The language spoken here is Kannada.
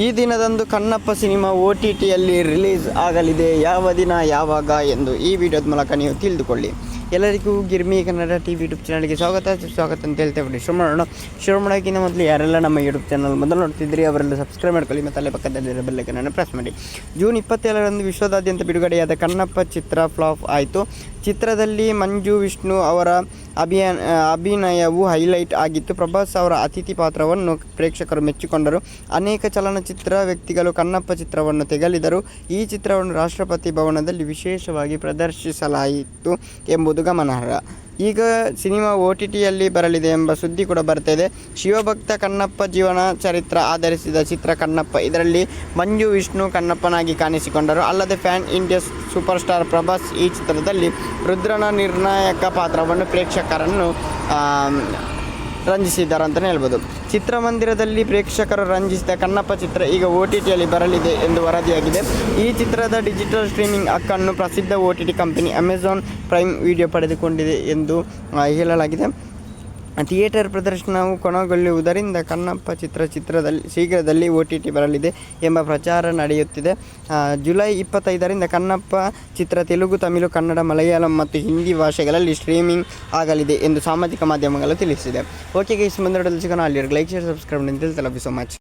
ಈ ದಿನದಂದು ಕಣ್ಣಪ್ಪ ಸಿನಿಮಾ ಒ ಟಿ ಟಿಯಲ್ಲಿ ರಿಲೀಸ್ ಆಗಲಿದೆ. ಯಾವ ದಿನ ಯಾವಾಗ ಎಂದು ಈ ವಿಡಿಯೋದ ಮೂಲಕ ನೀವು ತಿಳಿದುಕೊಳ್ಳಿ. ಎಲ್ಲರಿಗೂ Girmi Kannada T V YouTube ಚಾನಲ್ಗೆ ಸ್ವಾಗತ. ಸ್ವಾಗತ ಅಂತ ಹೇಳ್ತೇವೆ ಬಿಡಿ. ಶುರು ಮಾಡೋಣ ಶುರು ಮಾಡೋಕ್ಕಿಂತ ಮೊದಲು ಯಾರೆಲ್ಲ ನಮ್ಮ ಯೂಟ್ಯೂಬ್ ಚಾನಲ್ ಮೊದಲು ನೋಡ್ತಿದ್ರಿ, ಅವರೆಲ್ಲ ಸಬ್ಸ್ಕ್ರೈಬ್ ಮಾಡ್ಕೊಳ್ಳಿ ಮತ್ತು ಅಲ್ಲೇ ಪಕ್ಕದಲ್ಲಿರೋ ಬೆಲ್ಲೈಕನನ್ನು ಪ್ರೆಸ್ ಮಾಡಿ. ಜೂನ್ ಇಪ್ಪತ್ತೇಳರಂದು ವಿಶ್ವದಾದ್ಯಂತ ಬಿಡುಗಡೆಯಾದ ಕಣ್ಣಪ್ಪ ಚಿತ್ರ ಫ್ಲಾಪ್ ಆಯಿತು. ಚಿತ್ರದಲ್ಲಿ ಮಂಜು ವಿಷ್ಣು ಅವರ ಅಭಿನಯವು ಹೈಲೈಟ್ ಆಗಿತ್ತು. ಪ್ರಭಾಸ್ ಅವರ ಅತಿಥಿ ಪಾತ್ರವನ್ನು ಪ್ರೇಕ್ಷಕರು ಮೆಚ್ಚಿಕೊಂಡರು. ಅನೇಕ ಚಲನಚಿತ್ರ ವ್ಯಕ್ತಿಗಳು ಕನ್ನಪ್ಪ ಚಿತ್ರವನ್ನು ತೆಗಲಿದರು. ಈ ಚಿತ್ರವನ್ನು ರಾಷ್ಟ್ರಪತಿ ಭವನದಲ್ಲಿ ವಿಶೇಷವಾಗಿ ಪ್ರದರ್ಶಿಸಲಾಯಿತು ಎಂಬುದು ಗಮನಾರ್ಹ. ಈಗ ಸಿನಿಮಾ ಒ ಟಿ ಟಿಯಲ್ಲಿ ಬರಲಿದೆ ಎಂಬ ಸುದ್ದಿ ಕೂಡ ಬರ್ತಿದೆ. ಶಿವಭಕ್ತ ಕಣ್ಣಪ್ಪ ಜೀವನ ಚರಿತ್ರ ಆಧರಿಸಿದ ಚಿತ್ರ ಕಣ್ಣಪ್ಪ. ಇದರಲ್ಲಿ ಮಂಜು, ವಿಷ್ಣು, ಕಣ್ಣಪ್ಪನಾಗಿ ಕಾಣಿಸಿಕೊಂಡರು. ಅಲ್ಲದೆ pan India super star Prabhas ಈ ಚಿತ್ರದಲ್ಲಿ ರುದ್ರನ ನಿರ್ಣಾಯಕ ಪಾತ್ರವನ್ನು ಪ್ರೇಕ್ಷಕರನ್ನು ರಂಜಿಸಿದ್ದಾರೆ ಅಂತಲೇ ಹೇಳ್ಬೋದು. ಚಿತ್ರಮಂದಿರದಲ್ಲಿ ಪ್ರೇಕ್ಷಕರು ರಂಜಿಸಿದ ಕಣ್ಣಪ್ಪ ಚಿತ್ರ ಈಗ ಒ ಟಿ ಟಿಯಲ್ಲಿ ಬರಲಿದೆ ಎಂದು ವರದಿಯಾಗಿದೆ. ಈ ಚಿತ್ರದ ಡಿಜಿಟಲ್ ಸ್ಟ್ರೀಮಿಂಗ್ ಹಕ್ಕನ್ನು ಪ್ರಸಿದ್ಧ O T T company Amazon Prime video ಪಡೆದುಕೊಂಡಿದೆ ಎಂದು ಹೇಳಲಾಗಿದೆ. ಥಿಯೇಟರ್ ಪ್ರದರ್ಶನವು ಕೊನೆಗೊಳ್ಳುವುದರಿಂದ ಕಣ್ಣಪ್ಪ ಚಿತ್ರ ಚಿತ್ರದಲ್ಲಿ ಶೀಘ್ರದಲ್ಲಿ ಒ ಟಿ ಟಿ ಬರಲಿದೆ ಎಂಬ ಪ್ರಚಾರ ನಡೆಯುತ್ತಿದೆ. ಜುಲೈ ಇಪ್ಪತ್ತೈದರಿಂದ ಕಣ್ಣಪ್ಪ ಚಿತ್ರ ತೆಲುಗು, ತಮಿಳು, ಕನ್ನಡ, ಮಲಯಾಳಂ ಮತ್ತು ಹಿಂದಿ ಭಾಷೆಗಳಲ್ಲಿ ಸ್ಟ್ರೀಮಿಂಗ್ ಆಗಲಿದೆ ಎಂದು ಸಾಮಾಜಿಕ ಮಾಧ್ಯಮಗಳು ತಿಳಿಸಿದೆ. ಓಕೆ ಗೈಸ್ ಮುಂದೆ ಸಿಗೋಣ. ಅಲ್ಲಿ ಲೈಕ್, ಶೇರ್, ಸಬ್ಸ್ಕ್ರೈಬ್ ಅಂತ ಮಚ್